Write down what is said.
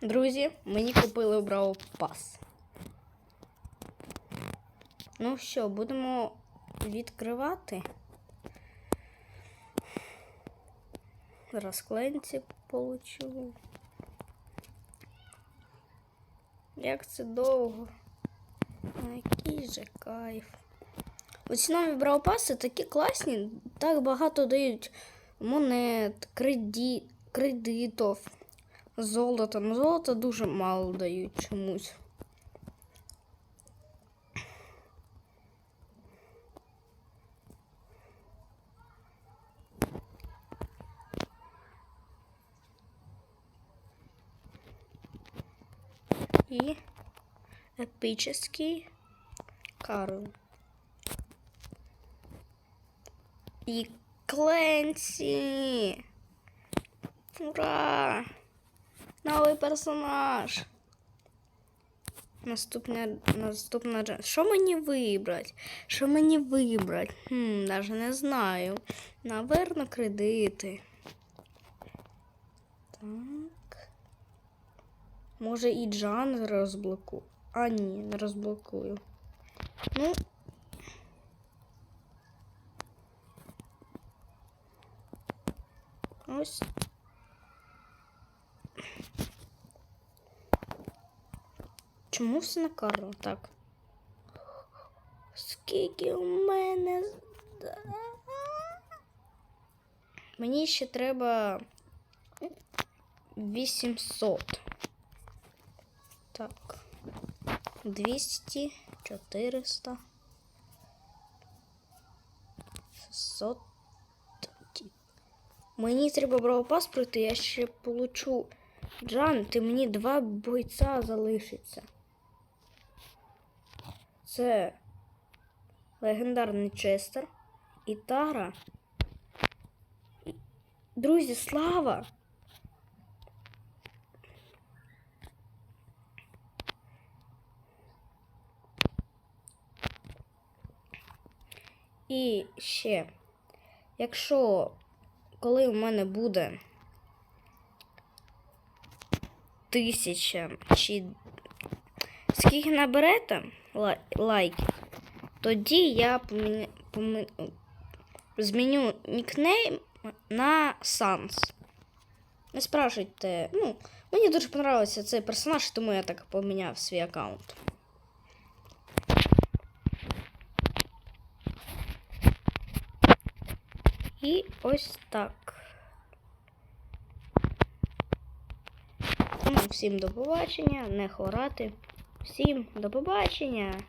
Друзі, мені купили Brawl Pass. Ну що, будемо відкривати. Зараз кленці получу. Як це довго? Який же кайф. Оці нові браупаси такі класні, так багато дають монет, креди... кредитів, золота. Ну, золота дуже мало дають чомусь. І епічний Карл. І Кленсі. Ура! Новий персонаж. Наступна, наступна. Що мені вибрати? Що мені вибрати? Хм, навіть не знаю. Наверно, кредити. Так. Може і Джан розблоку. А, ні, не розблокую. Ну. Ось. Чому все на Карла? Так. Скільки у мене. Мені ще треба 800. Так. 200, 400. 600. Мені треба бравопас пройти, я ще получу. Джан, ти мені два бойця залишиться. Це легендарний Честер і Тара. Друзі, слава! І ще, якщо коли у мене буде тисяча чи скільки наберете лайків, тоді я помі... зміню нікнейм на Санс. Не спрашуйте. Ну, мені дуже подобається цей персонаж, тому я так поміняв свій аккаунт. І ось так. Ну, всім до побачення, не хворати. Всім до побачення.